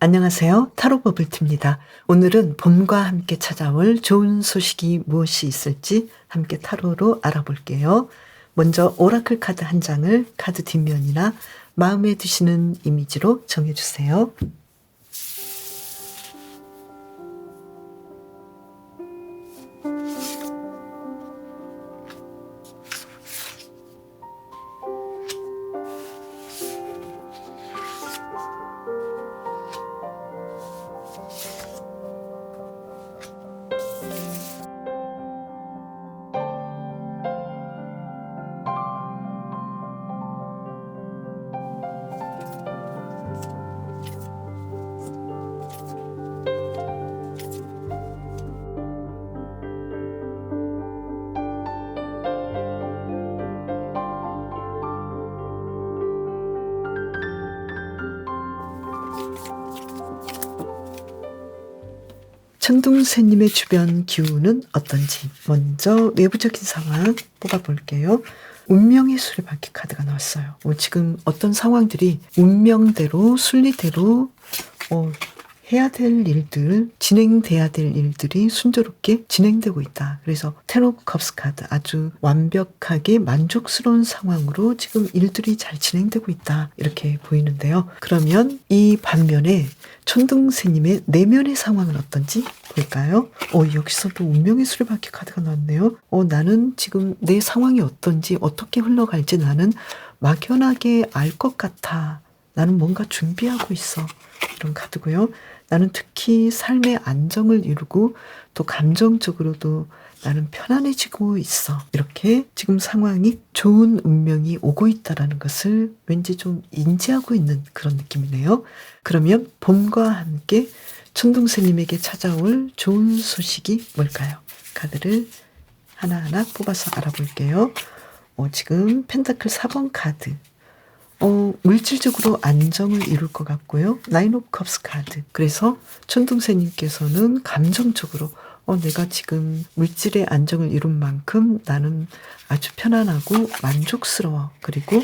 안녕하세요. 타로 버블티입니다. 오늘은 봄과 함께 찾아올 좋은 소식이 무엇이 있을지 함께 타로로 알아볼게요. 먼저 오라클 카드 한 장을 카드 뒷면이나 마음에 드시는 이미지로 정해주세요. 천둥새님의 주변 기운은 어떤지 먼저 외부적인 상황 뽑아볼게요. 운명의 수레바퀴 카드가 나왔어요. 어, 지금 어떤 상황들이 운명대로 순리대로 어, 해야 될 일들, 진행돼야 될 일들이 순조롭게 진행되고 있다. 그래서 텐 오브 컵스 카드 아주 완벽하게 만족스러운 상황으로 지금 일들이 잘 진행되고 있다. 이렇게 보이는데요. 그러면 이 반면에 천둥새님의 내면의 상황은 어떤지 볼까요? 어, 여기서도 운명의 수레바퀴 카드가 나왔네요. 어, 나는 지금 내 상황이 어떤지 어떻게 흘러갈지 나는 막연하게 알 것 같아. 나는 뭔가 준비하고 있어. 이런 카드고요. 나는 특히 삶의 안정을 이루고 또 감정적으로도 나는 편안해지고 있어. 이렇게 지금 상황이 좋은 운명이 오고 있다라는 것을 왠지 좀 인지하고 있는 그런 느낌이네요. 그러면 봄과 함께 천둥새님에게 찾아올 좋은 소식이 뭘까요? 카드를 하나하나 뽑아서 알아볼게요. 어, 지금 펜타클 4번 카드. 어, 물질적으로 안정을 이룰 것 같고요. 나인 오브 컵스 카드. 그래서 천둥새님께서는 감정적으로 어, 내가 지금 물질의 안정을 이룬 만큼 나는 아주 편안하고 만족스러워. 그리고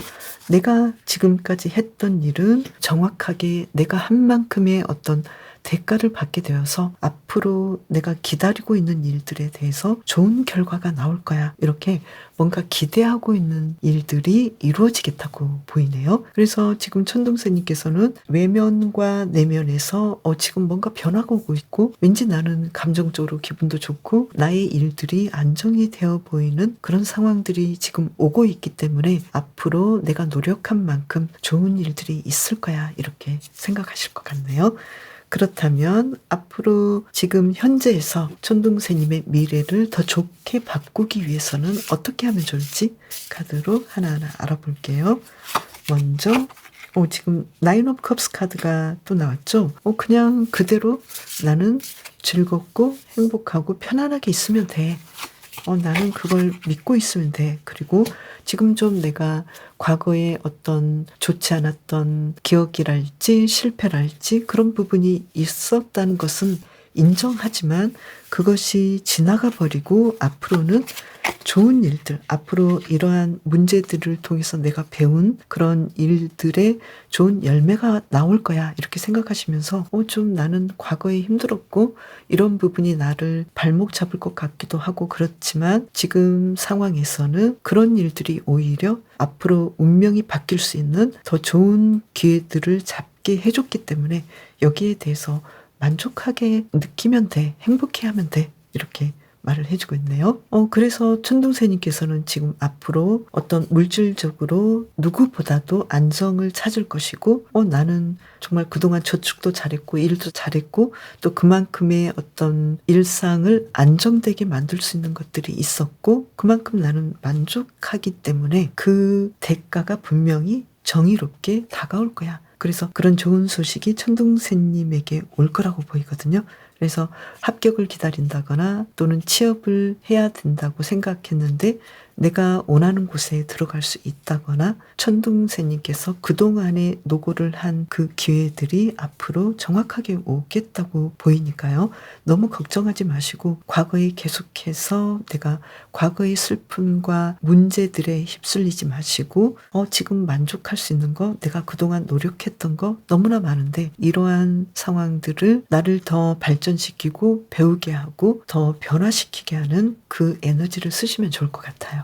내가 지금까지 했던 일은 정확하게 내가 한 만큼의 어떤 대가를 받게 되어서 앞으로 내가 기다리고 있는 일들에 대해서 좋은 결과가 나올 거야. 이렇게 뭔가 기대하고 있는 일들이 이루어지겠다고 보이네요. 그래서 지금 천둥새님께서는 외면과 내면에서 어, 지금 뭔가 변화가 오고 있고 왠지 나는 감정적으로 기분도 좋고 나의 일들이 안정이 되어 보이는 그런 상황들이 지금 오고 있기 때문에 앞으로 내가 노력한 만큼 좋은 일들이 있을 거야. 이렇게 생각하실 것 같네요. 그렇다면 앞으로 지금 현재에서 천둥새님의 미래를 더 좋게 바꾸기 위해서는 어떻게 하면 좋을지 카드로 하나하나 알아볼게요. 먼저 어, 지금 나인 오브 컵스 카드가 또 나왔죠. 어, 그냥 그대로 나는 즐겁고 행복하고 편안하게 있으면 돼. 어, 나는 그걸 믿고 있으면 돼. 그리고 지금 좀 내가 과거에 어떤 좋지 않았던 기억이랄지 실패랄지 그런 부분이 있었다는 것은 인정하지만 그것이 지나가 버리고 앞으로는 좋은 일들, 앞으로 이러한 문제들을 통해서 내가 배운 그런 일들의 좋은 열매가 나올 거야. 이렇게 생각하시면서, 어, 좀 나는 과거에 힘들었고, 이런 부분이 나를 발목 잡을 것 같기도 하고, 그렇지만 지금 상황에서는 그런 일들이 오히려 앞으로 운명이 바뀔 수 있는 더 좋은 기회들을 잡게 해줬기 때문에 여기에 대해서 만족하게 느끼면 돼. 행복해 하면 돼. 이렇게 말을 해주고 있네요. 어, 그래서 천둥새님께서는 지금 앞으로 어떤 물질적으로 누구보다도 안정을 찾을 것이고, 어, 나는 정말 그동안 저축도 잘했고, 일도 잘했고, 또 그만큼의 어떤 일상을 안정되게 만들 수 있는 것들이 있었고, 그만큼 나는 만족하기 때문에 그 대가가 분명히 정의롭게 다가올 거야. 그래서 그런 좋은 소식이 천둥새님에게 올 거라고 보이거든요. 그래서 합격을 기다린다거나 또는 취업을 해야 된다고 생각했는데 내가 원하는 곳에 들어갈 수 있다거나 천둥새님께서 그동안에 노고를 한 그 기회들이 앞으로 정확하게 오겠다고 보이니까요. 너무 걱정하지 마시고 과거에 계속해서 내가 과거의 슬픔과 문제들에 휩쓸리지 마시고 어 지금 만족할 수 있는 거 내가 그동안 노력했던 거 너무나 많은데 이러한 상황들을 나를 더 발전시키고 배우게 하고 더 변화시키게 하는 그 에너지를 쓰시면 좋을 것 같아요.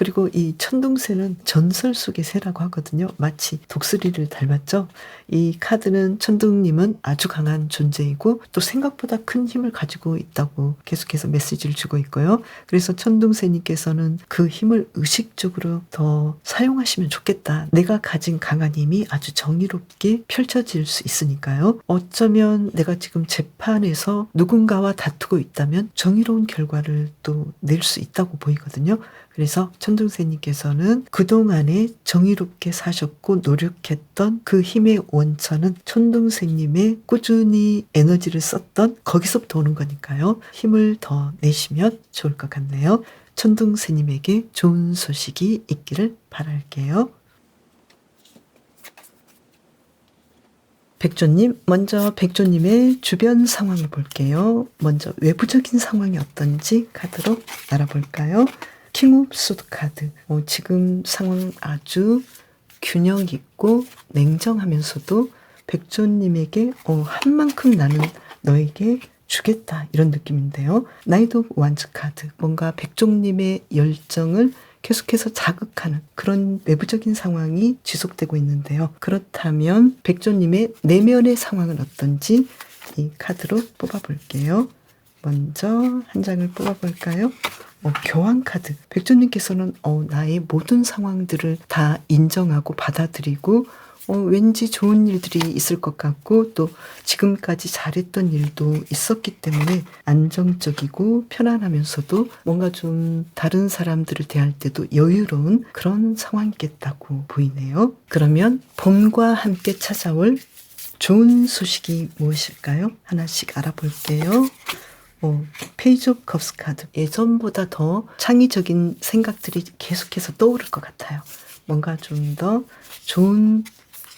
그리고 이 천둥새는 전설 속의 새라고 하거든요. 마치 독수리를 닮았죠. 이 카드는 천둥님은 아주 강한 존재이고 또 생각보다 큰 힘을 가지고 있다고 계속해서 메시지를 주고 있고요. 그래서 천둥새님께서는 그 힘을 의식적으로 더 사용하시면 좋겠다. 내가 가진 강한 힘이 아주 정의롭게 펼쳐질 수 있으니까요. 어쩌면 내가 지금 재판에서 누군가와 다투고 있다면 정의로운 결과를 또 낼 수 있다고 보이거든요. 그래서 천 둥새님께서는 그동안에 정의롭게 사셨고 노력했던 그 힘의 원천은 천둥새님의 꾸준히 에너지를 썼던 거기서부터 오는 거니까요. 힘을 더 내시면 좋을 것 같네요. 천둥새님에게 좋은 소식이 있기를 바랄게요. 백조님, 먼저 백조님의 주변 상황을 볼게요. 먼저 외부적인 상황이 어떤지 카드로 알아볼까요? 킹 오브 소드 카드. 어, 지금 상황 아주 균형 있고 냉정하면서도 백조님에게 어, 한 만큼 나는 너에게 주겠다 이런 느낌인데요. 오브 완즈 카드. 뭔가 백종님의 열정을 계속해서 자극하는 그런 외부적인 상황이 지속되고 있는데요. 그렇다면 백조님의 내면의 상황은 어떤지 이 카드로 뽑아볼게요. 먼저 한 장을 뽑아볼까요? 어, 교환 카드. 백조님께서는 어, 나의 모든 상황들을 다 인정하고 받아들이고 어, 왠지 좋은 일들이 있을 것 같고 또 지금까지 잘했던 일도 있었기 때문에 안정적이고 편안하면서도 뭔가 좀 다른 사람들을 대할 때도 여유로운 그런 상황이겠다고 보이네요. 그러면 봄과 함께 찾아올 좋은 소식이 무엇일까요? 하나씩 알아볼게요. 어, 페이지 오브 컵스 카드. 예전보다 더 창의적인 생각들이 계속해서 떠오를 것 같아요. 뭔가 좀 더 좋은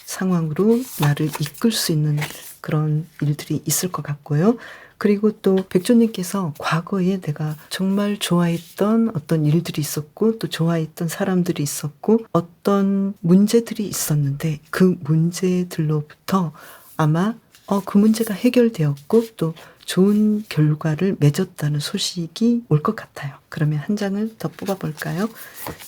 상황으로 나를 이끌 수 있는 그런 일들이 있을 것 같고요. 그리고 또 백조님께서 과거에 내가 정말 좋아했던 어떤 일들이 있었고 또 좋아했던 사람들이 있었고 어떤 문제들이 있었는데 그 문제들로부터 아마 어, 그 문제가 해결되었고 또 좋은 결과를 맺었다는 소식이 올 것 같아요. 그러면 한 장을 더 뽑아볼까요?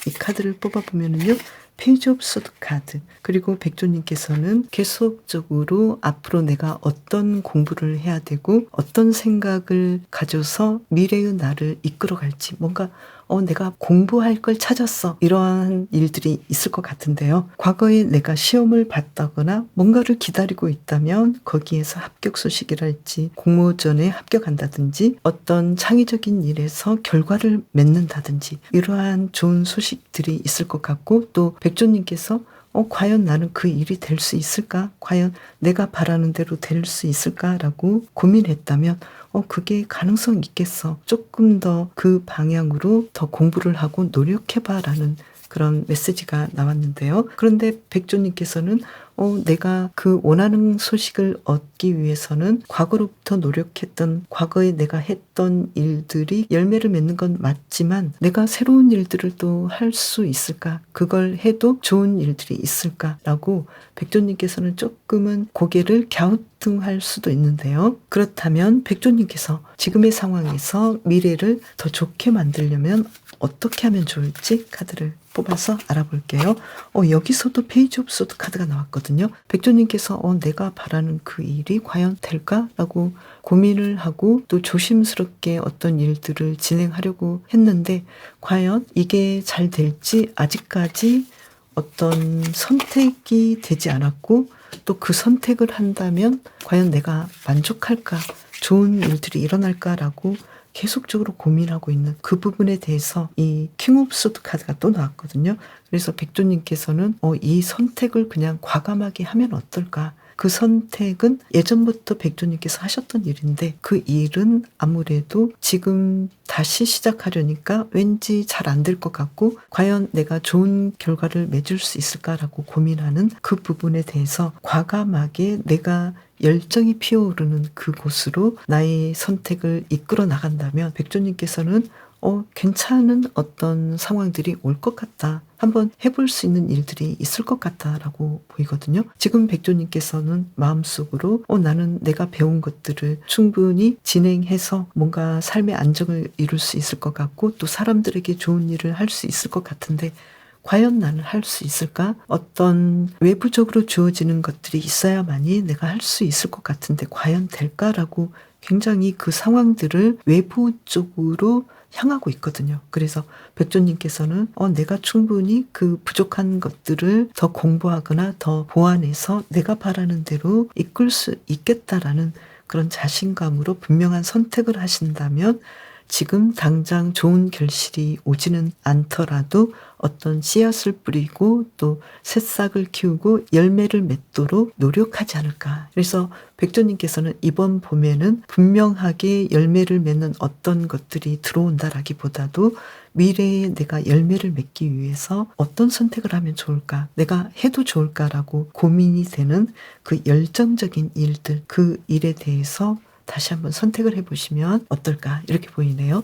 이 카드를 뽑아보면은요. 페이지 오브 소드 카드 그리고 백조님께서는 계속적으로 앞으로 내가 어떤 공부를 해야 되고 어떤 생각을 가져서 미래의 나를 이끌어 갈지 뭔가 어, 내가 공부할 걸 찾았어. 이러한 일들이 있을 것 같은데요. 과거에 내가 시험을 봤다거나 뭔가를 기다리고 있다면 거기에서 합격 소식이랄지 공모전에 합격한다든지 어떤 창의적인 일에서 결과를 맺는다든지 이러한 좋은 소식들이 있을 것 같고 또 백조님께서 어, 과연 나는 그 일이 될 수 있을까? 과연 내가 바라는 대로 될 수 있을까라고 고민했다면 어, 그게 가능성 있겠어. 조금 더 그 방향으로 더 공부를 하고 노력해봐라는 그런 메시지가 나왔는데요. 그런데 백조님께서는 어, 내가 그 원하는 소식을 얻기 위해서는 과거로부터 노력했던 과거에 내가 했던 일들이 열매를 맺는 건 맞지만 내가 새로운 일들을 또 할 수 있을까? 그걸 해도 좋은 일들이 있을까라고 백조님께서는 조금은 고개를 갸우뚱할 수도 있는데요. 그렇다면 백조님께서 지금의 상황에서 미래를 더 좋게 만들려면 어떻게 하면 좋을지 카드를 뽑아서 알아볼게요. 어, 여기서도 페이지 오브 소드 카드가 나왔거든요. 백조님께서 어, 내가 바라는 그 일이 과연 될까라고 고민을 하고 또 조심스럽게 어떤 일들을 진행하려고 했는데 과연 이게 잘 될지 아직까지 어떤 선택이 되지 않았고 또 그 선택을 한다면 과연 내가 만족할까 좋은 일들이 일어날까라고 계속적으로 고민하고 있는 그 부분에 대해서 이 킹 오브 소드 카드가 또 나왔거든요. 그래서 백조님께서는 어, 이 선택을 그냥 과감하게 하면 어떨까? 그 선택은 예전부터 백조님께서 하셨던 일인데 그 일은 아무래도 지금 다시 시작하려니까 왠지 잘 안 될 것 같고 과연 내가 좋은 결과를 맺을 수 있을까라고 고민하는 그 부분에 대해서 과감하게 내가 열정이 피어오르는 그곳으로 나의 선택을 이끌어 나간다면 백조님께서는 어, 괜찮은 어떤 상황들이 올 것 같다. 한번 해볼 수 있는 일들이 있을 것 같다라고 보이거든요. 지금 백조님께서는 마음속으로 어, 나는 내가 배운 것들을 충분히 진행해서 뭔가 삶의 안정을 이룰 수 있을 것 같고 또 사람들에게 좋은 일을 할 수 있을 것 같은데 과연 나는 할 수 있을까? 어떤 외부적으로 주어지는 것들이 있어야만이 내가 할 수 있을 것 같은데 과연 될까라고 굉장히 그 상황들을 외부 쪽으로 향하고 있거든요. 그래서 백조님께서는 어, 내가 충분히 그 부족한 것들을 더 공부하거나 더 보완해서 내가 바라는 대로 이끌 수 있겠다라는 그런 자신감으로 분명한 선택을 하신다면 지금 당장 좋은 결실이 오지는 않더라도 어떤 씨앗을 뿌리고 또 새싹을 키우고 열매를 맺도록 노력하지 않을까. 그래서 백조님께서는 이번 봄에는 분명하게 열매를 맺는 어떤 것들이 들어온다라기보다도 미래에 내가 열매를 맺기 위해서 어떤 선택을 하면 좋을까? 내가 해도 좋을까라고 고민이 되는 그 열정적인 일들, 그 일에 대해서 다시 한번 선택을 해보시면 어떨까 이렇게 보이네요.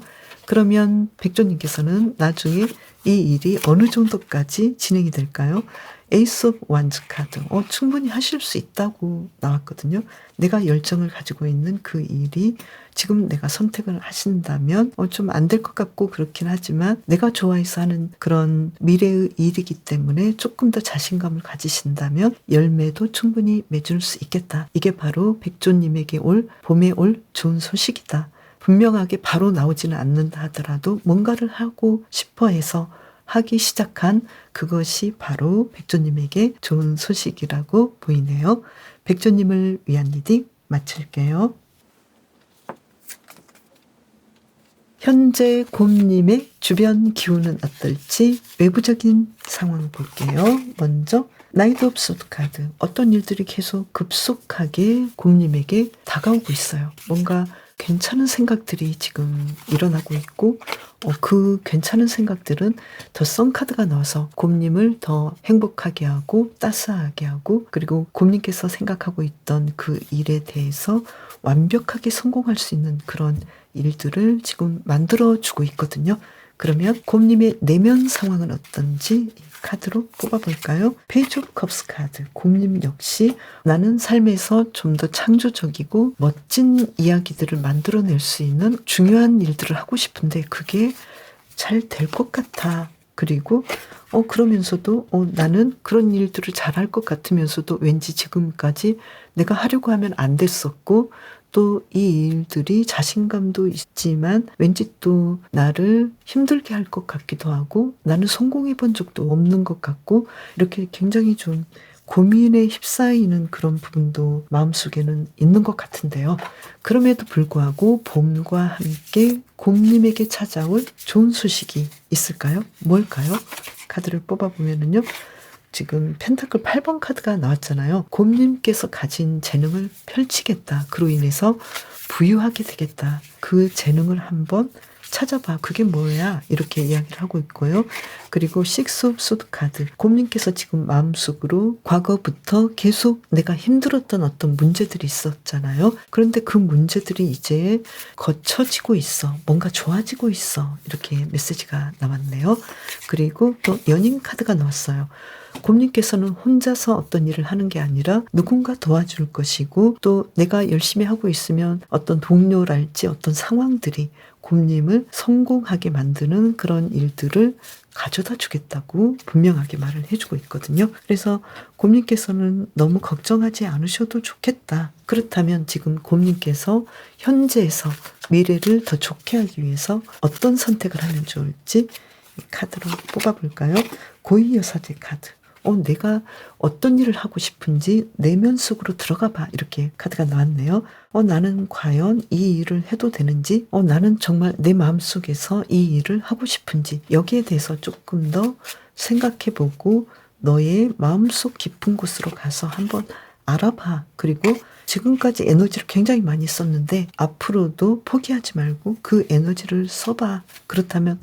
그러면 백조님께서는 나중에 이 일이 어느 정도까지 진행이 될까요? 에이스 오브 완즈 카드. 어, 충분히 하실 수 있다고 나왔거든요. 내가 열정을 가지고 있는 그 일이 지금 내가 선택을 하신다면 어, 좀 안 될 것 같고 그렇긴 하지만 내가 좋아해서 하는 그런 미래의 일이기 때문에 조금 더 자신감을 가지신다면 열매도 충분히 맺을 수 있겠다. 이게 바로 백조님에게 올 봄에 올 좋은 소식이다. 분명하게 바로 나오지는 않는다 하더라도 뭔가를 하고 싶어 해서 하기 시작한 그것이 바로 백조님에게 좋은 소식이라고 보이네요. 백조님을 위한 리딩 마칠게요. 현재 곰님의 주변 기운은 어떨지 외부적인 상황 볼게요. 먼저 오브 소드 카드 어떤 일들이 계속 급속하게 곰님에게 다가오고 있어요. 뭔가 괜찮은 생각들이 지금 일어나고 있고 어, 그 괜찮은 생각들은 더 썬카드가 나와서 곰님을 더 행복하게 하고 따스하게 하고 그리고 곰님께서 생각하고 있던 그 일에 대해서 완벽하게 성공할 수 있는 그런 일들을 지금 만들어주고 있거든요. 그러면 곰님의 내면 상황은 어떤지 카드로 뽑아볼까요? 페이지 오브 컵스 카드. 곰님 역시 나는 삶에서 좀 더 창조적이고 멋진 이야기들을 만들어낼 수 있는 중요한 일들을 하고 싶은데 그게 잘 될 것 같아. 그리고 어 그러면서도 어 나는 그런 일들을 잘할 것 같으면서도 왠지 지금까지 내가 하려고 하면 안 됐었고 또 이 일들이 자신감도 있지만 왠지 또 나를 힘들게 할 것 같기도 하고 나는 성공해 본 적도 없는 것 같고 이렇게 굉장히 좀 고민에 휩싸이는 그런 부분도 마음속에는 있는 것 같은데요. 그럼에도 불구하고 봄과 함께 곰님에게 찾아올 좋은 소식이 있을까요? 뭘까요? 카드를 뽑아보면은요. 지금 펜타클 8번 카드가 나왔잖아요. 곰님께서 가진 재능을 펼치겠다. 그로 인해서 부유하게 되겠다. 그 재능을 한번 찾아봐. 그게 뭐야? 이렇게 이야기를 하고 있고요. 그리고 식스 오브 소드 카드. 곰님께서 지금 마음속으로 과거부터 계속 내가 힘들었던 어떤 문제들이 있었잖아요. 그런데 그 문제들이 이제 거쳐지고 있어. 뭔가 좋아지고 있어. 이렇게 메시지가 나왔네요. 그리고 또 연인 카드가 나왔어요. 곰님께서는 혼자서 어떤 일을 하는 게 아니라 누군가 도와줄 것이고 또 내가 열심히 하고 있으면 어떤 동료랄지 어떤 상황들이 곰님을 성공하게 만드는 그런 일들을 가져다 주겠다고 분명하게 말을 해주고 있거든요. 그래서 곰님께서는 너무 걱정하지 않으셔도 좋겠다. 그렇다면 지금 곰님께서 현재에서 미래를 더 좋게 하기 위해서 어떤 선택을 하면 좋을지 카드로 뽑아볼까요? 고이여사제 카드. 어, 내가 어떤 일을 하고 싶은지 내면 속으로 들어가 봐. 이렇게 카드가 나왔네요. 어, 나는 과연 이 일을 해도 되는지, 어, 나는 정말 내 마음 속에서 이 일을 하고 싶은지, 여기에 대해서 조금 더 생각해 보고 너의 마음속 깊은 곳으로 가서 한번 알아봐. 그리고 지금까지 에너지를 굉장히 많이 썼는데 앞으로도 포기하지 말고 그 에너지를 써봐. 그렇다면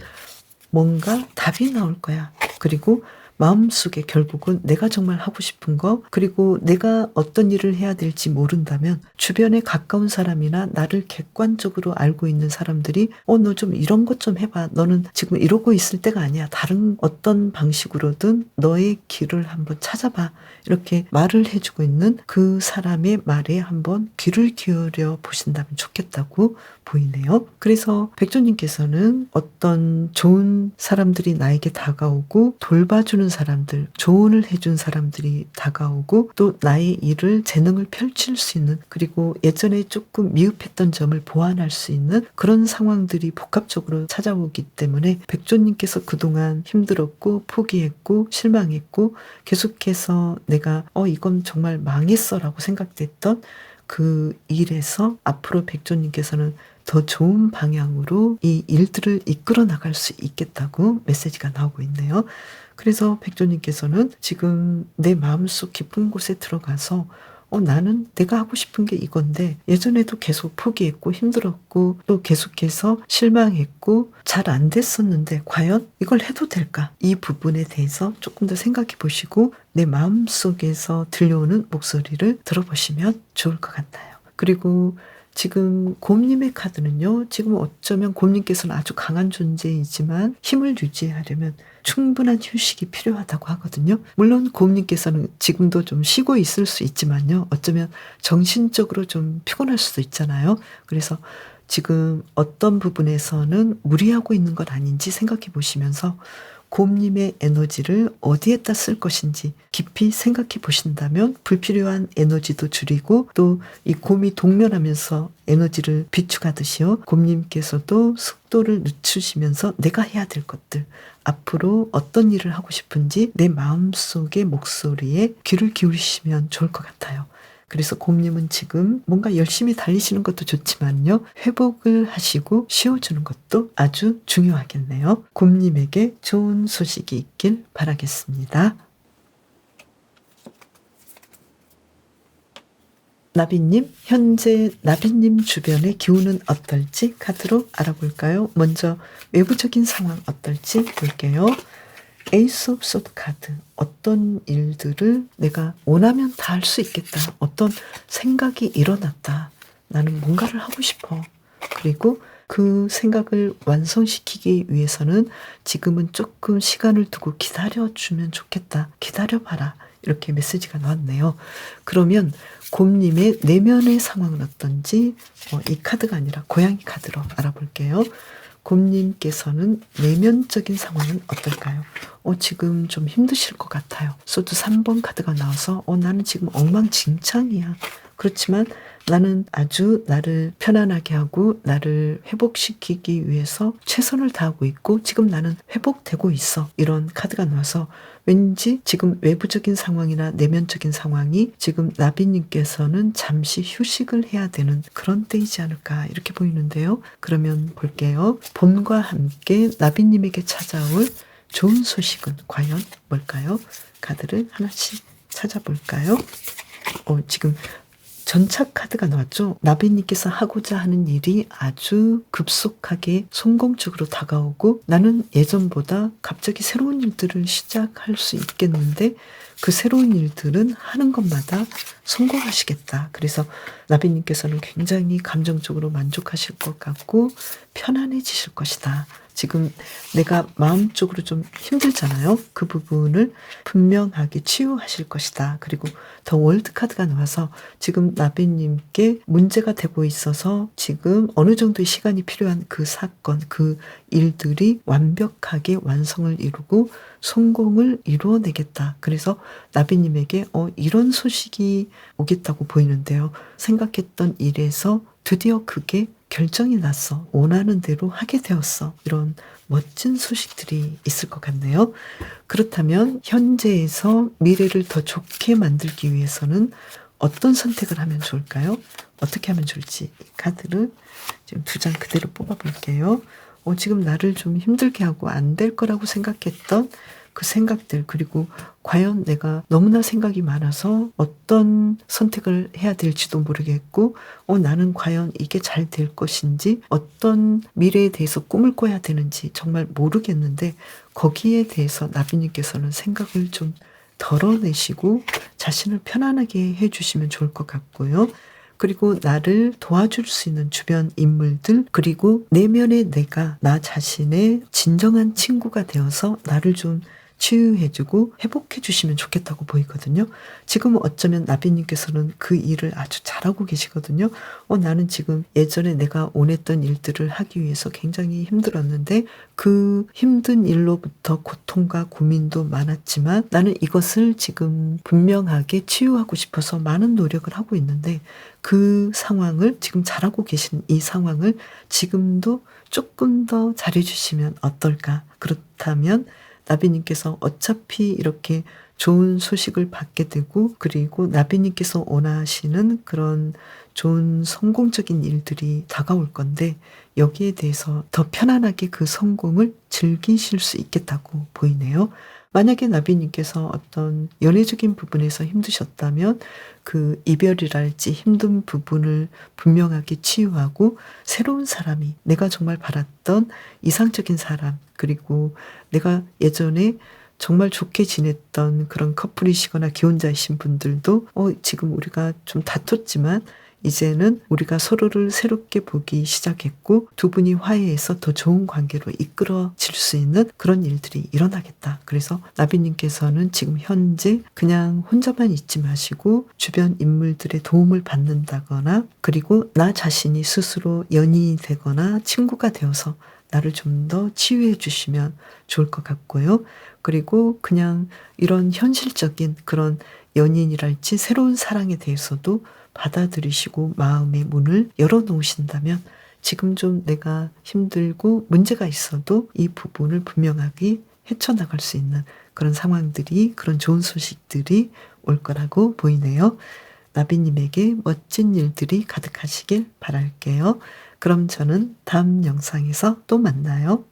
뭔가 답이 나올 거야. 그리고 마음속에 결국은 내가 정말 하고 싶은 거, 그리고 내가 어떤 일을 해야 될지 모른다면 주변에 가까운 사람이나 나를 객관적으로 알고 있는 사람들이 어, 너 좀 이런 것 좀 해봐. 너는 지금 이러고 있을 때가 아니야. 다른 어떤 방식으로든 너의 길을 한번 찾아봐. 이렇게 말을 해주고 있는 그 사람의 말에 한번 귀를 기울여 보신다면 좋겠다고 보이네요. 그래서 백조님께서는 어떤 좋은 사람들이 나에게 다가오고 돌봐주는 사람들, 조언을 해준 사람들이 다가오고 또 나의 일을 재능을 펼칠 수 있는 그리고 예전에 조금 미흡했던 점을 보완할 수 있는 그런 상황들이 복합적으로 찾아오기 때문에 백조님께서 그동안 힘들었고 포기했고 실망했고 계속해서 내가 어 이건 정말 망했어라고 생각됐던 그 일에서 앞으로 백조님께서는 더 좋은 방향으로 이 일들을 이끌어 나갈 수 있겠다고 메시지가 나오고 있네요. 그래서 백조님께서는 지금 내 마음속 깊은 곳에 들어가서 어, 나는 내가 하고 싶은 게 이건데 예전에도 계속 포기했고 힘들었고 또 계속해서 실망했고 잘 안 됐었는데 과연 이걸 해도 될까? 이 부분에 대해서 조금 더 생각해 보시고 내 마음 속에서 들려오는 목소리를 들어보시면 좋을 것 같아요. 그리고 지금 곰님의 카드는요, 지금 어쩌면 곰님께서는 아주 강한 존재이지만 힘을 유지하려면 충분한 휴식이 필요하다고 하거든요. 물론 곰님께서는 지금도 좀 쉬고 있을 수 있지만요, 어쩌면 정신적으로 좀 피곤할 수도 있잖아요. 그래서 지금 어떤 부분에서는 무리하고 있는 것 아닌지 생각해 보시면서 곰님의 에너지를 어디에다 쓸 것인지 깊이 생각해 보신다면 불필요한 에너지도 줄이고 또 이 곰이 동면하면서 에너지를 비축하듯이요. 곰님께서도 속도를 늦추시면서 내가 해야 될 것들, 앞으로 어떤 일을 하고 싶은지 내 마음속의 목소리에 귀를 기울이시면 좋을 것 같아요. 그래서 곰님은 지금 뭔가 열심히 달리시는 것도 좋지만요. 회복을 하시고 쉬어주는 것도 아주 중요하겠네요. 곰님에게 좋은 소식이 있길 바라겠습니다. 나비님, 현재 나비님 주변의 기운은 어떨지 카드로 알아볼까요? 먼저 외부적인 상황 어떨지 볼게요. 에이스 오브 소드 카드. 어떤 일들을 내가 원하면 다 할 수 있겠다. 어떤 생각이 일어났다. 나는 뭔가를 하고 싶어. 그리고 그 생각을 완성시키기 위해서는 지금은 조금 시간을 두고 기다려주면 좋겠다. 기다려봐라. 이렇게 메시지가 나왔네요. 그러면 곰님의 내면의 상황은 어떤지 어, 이 카드가 아니라 고양이 카드로 알아볼게요. 곰님께서는 내면적인 상황은 어떨까요? 어, 지금 좀 힘드실 것 같아요. 소드 3번 카드가 나와서, 어, 나는 지금 엉망진창이야. 그렇지만 나는 아주 나를 편안하게 하고 나를 회복시키기 위해서 최선을 다하고 있고 지금 나는 회복되고 있어. 이런 카드가 나와서 왠지 지금 외부적인 상황이나 내면적인 상황이 지금 나비님께서는 잠시 휴식을 해야 되는 그런 때이지 않을까 이렇게 보이는데요. 그러면 볼게요. 봄과 함께 나비님에게 찾아올 좋은 소식은 과연 뭘까요? 카드를 하나씩 찾아볼까요? 어, 지금 전착 카드가 나왔죠. 나비님께서 하고자 하는 일이 아주 급속하게 성공적으로 다가오고 나는 예전보다 갑자기 새로운 일들을 시작할 수 있겠는데 그 새로운 일들은 하는 것마다 성공하시겠다. 그래서 나비님께서는 굉장히 감정적으로 만족하실 것 같고 편안해지실 것이다. 지금 내가 마음적으로 좀 힘들잖아요. 그 부분을 분명하게 치유하실 것이다. 그리고 더 월드 카드가 나와서 지금 나비님께 문제가 되고 있어서 지금 어느 정도의 시간이 필요한 그 사건, 그 일들이 완벽하게 완성을 이루고 성공을 이루어내겠다. 그래서 나비님에게 어, 이런 소식이 오겠다고 보이는데요. 생각했던 일에서 드디어 그게 결정이 났어. 원하는 대로 하게 되었어. 이런 멋진 소식들이 있을 것 같네요. 그렇다면 현재에서 미래를 더 좋게 만들기 위해서는 어떤 선택을 하면 좋을까요? 어떻게 하면 좋을지 카드를 지금 두 장 그대로 뽑아 볼게요. 어, 지금 나를 좀 힘들게 하고 안 될 거라고 생각했던 그 생각들 그리고 과연 내가 너무나 생각이 많아서 어떤 선택을 해야 될지도 모르겠고 어 나는 과연 이게 잘 될 것인지 어떤 미래에 대해서 꿈을 꿔야 되는지 정말 모르겠는데 거기에 대해서 나비님께서는 생각을 좀 덜어내시고 자신을 편안하게 해주시면 좋을 것 같고요. 그리고 나를 도와줄 수 있는 주변 인물들, 그리고 내면의 내가 나 자신의 진정한 친구가 되어서 나를 좀 치유해주고 회복해주시면 좋겠다고 보이거든요. 지금 어쩌면 나비님께서는 그 일을 아주 잘하고 계시거든요. 어, 나는 지금 예전에 내가 원했던 일들을 하기 위해서 굉장히 힘들었는데 그 힘든 일로부터 고통과 고민도 많았지만 나는 이것을 지금 분명하게 치유하고 싶어서 많은 노력을 하고 있는데 그 상황을 지금 잘하고 계신 이 상황을 지금도 조금 더 잘해주시면 어떨까? 그렇다면 나비님께서 어차피 이렇게 좋은 소식을 받게 되고 그리고 나비님께서 원하시는 그런 좋은 성공적인 일들이 다가올 건데 여기에 대해서 더 편안하게 그 성공을 즐기실 수 있겠다고 보이네요. 만약에 나비님께서 어떤 연애적인 부분에서 힘드셨다면 그 이별이랄지 힘든 부분을 분명하게 치유하고 새로운 사람이 내가 정말 바랐던 이상적인 사람 그리고 내가 예전에 정말 좋게 지냈던 그런 커플이시거나 기혼자이신 분들도 어 지금 우리가 좀 다퉜지만 이제는 우리가 서로를 새롭게 보기 시작했고 두 분이 화해해서 더 좋은 관계로 이끌어질 수 있는 그런 일들이 일어나겠다. 그래서 나비님께서는 지금 현재 그냥 혼자만 있지 마시고 주변 인물들의 도움을 받는다거나 그리고 나 자신이 스스로 연인이 되거나 친구가 되어서 나를 좀 더 치유해 주시면 좋을 것 같고요. 그리고 그냥 이런 현실적인 그런 연인이랄지 새로운 사랑에 대해서도 받아들이시고 마음의 문을 열어 놓으신다면 지금 좀 내가 힘들고 문제가 있어도 이 부분을 분명하게 헤쳐나갈 수 있는 그런 상황들이 그런 좋은 소식들이 올 거라고 보이네요. 나비님에게 멋진 일들이 가득하시길 바랄게요. 그럼 저는 다음 영상에서 또 만나요.